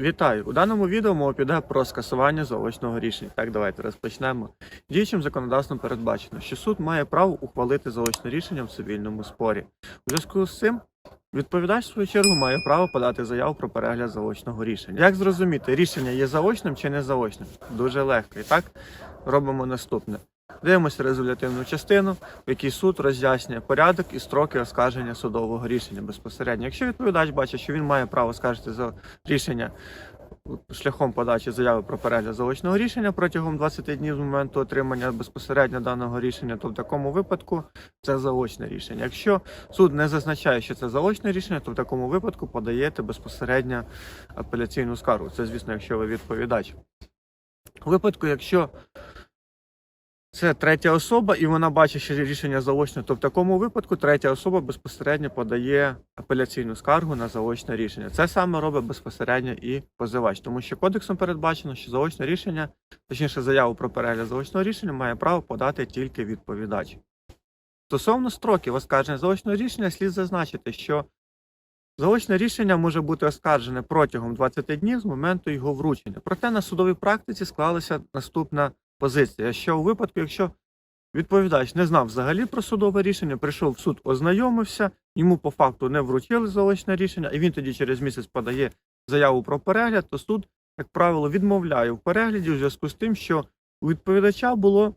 Вітаю! У даному відео мова піде про скасування заочного рішення. Так, давайте розпочнемо. Діючим законодавством передбачено, що суд має право ухвалити заочне рішення в цивільному спорі. У зв'язку з цим відповідач, в свою чергу, має право подати заяву про перегляд заочного рішення. Як зрозуміти, рішення є заочним чи не заочним? Дуже легко. І так робимо наступне. Дивимося резолютивну частину, в якій суд роз'яснює порядок і строки оскарження судового рішення безпосередньо. Якщо відповідач бачить, що він має право скаржити за рішення шляхом подачі заяви про перегляд заочного рішення протягом 20 днів з моменту отримання безпосередньо даного рішення, то в такому випадку це заочне рішення. Якщо суд не зазначає, що це заочне рішення, то в такому випадку подаєте безпосередньо апеляційну скаргу. Це, звісно, якщо ви відповідач. У випадку, якщо це третя особа, і вона бачить, що рішення заочне, то в такому випадку третя особа безпосередньо подає апеляційну скаргу на заочне рішення. Це саме робить безпосередньо і позивач, тому що кодексом передбачено, що заочне рішення, точніше, заяву про перегляд заочного рішення має право подати тільки відповідач. Стосовно строків оскарження заочного рішення, слід зазначити, що заочне рішення може бути оскаржене протягом 20 днів з моменту його вручення. Проте на судовій практиці склалася наступна позиція, що у випадку, якщо відповідач не знав взагалі про судове рішення, прийшов в суд, ознайомився, йому по факту не вручили заочне рішення, і він тоді через місяць подає заяву про перегляд, то суд, як правило, відмовляє в перегляді у зв'язку з тим, що у відповідача було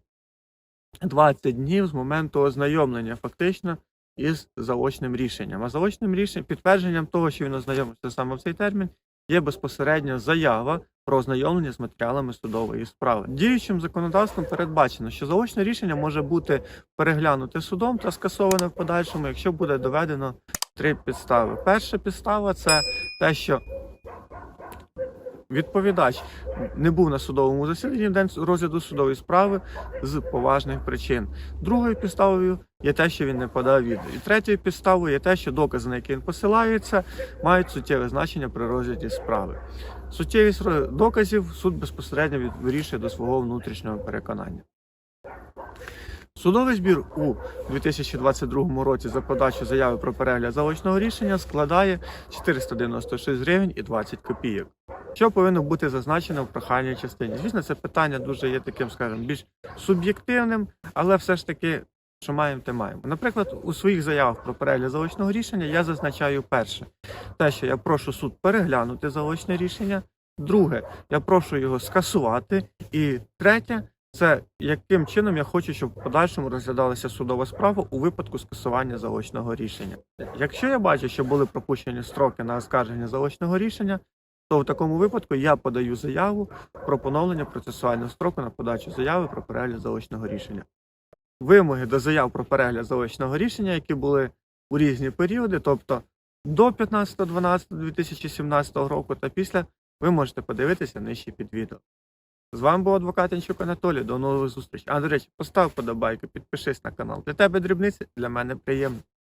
20 днів з моменту ознайомлення фактично із заочним рішенням. А заочним рішенням, підтвердженням того, що він ознайомився саме в цей термін, є безпосередньо заява про ознайомлення з матеріалами судової справи. Діючим законодавством передбачено, що заочне рішення може бути переглянуте судом та скасоване в подальшому, якщо буде доведено три підстави. Перша підстава це те, що відповідач не був на судовому засіданні в день розгляду судової справи з поважних причин. Другою підставою є те, що він не подав відео. І третьою підставою є те, що докази, на які він посилається, мають суттєве значення при розгляді справи. Суттєвість доказів суд безпосередньо вирішує до свого внутрішнього переконання. Судовий збір у 2022 році за подачу заяви про перегляд заочного рішення складає 496 гривень і 20 копійок. Що повинно бути зазначено в прохальній частині? Звісно, це питання дуже є таким, скажімо, більш суб'єктивним, але все ж таки, що маємо, те маємо. Наприклад, у своїх заявах про перегляд заочного рішення я зазначаю перше, те, що я прошу суд переглянути заочне рішення. Друге, я прошу його скасувати. І третє, це яким чином я хочу, щоб в подальшому розглядалася судова справа у випадку скасування заочного рішення. Якщо я бачу, що були пропущені строки на оскарження заочного рішення, то в такому випадку я подаю заяву про поновлення процесуального строку на подачу заяви про перегляд заочного рішення. Вимоги до заяв про перегляд заочного рішення, які були у різні періоди, тобто до 15.12.2017 року та після, ви можете подивитися нижче під відео. З вами був адвокат Янчук Анатолій. До нових зустрічей. А до речі, постав подобайку, підпишись на канал. Для тебе дрібниці, для мене приємно.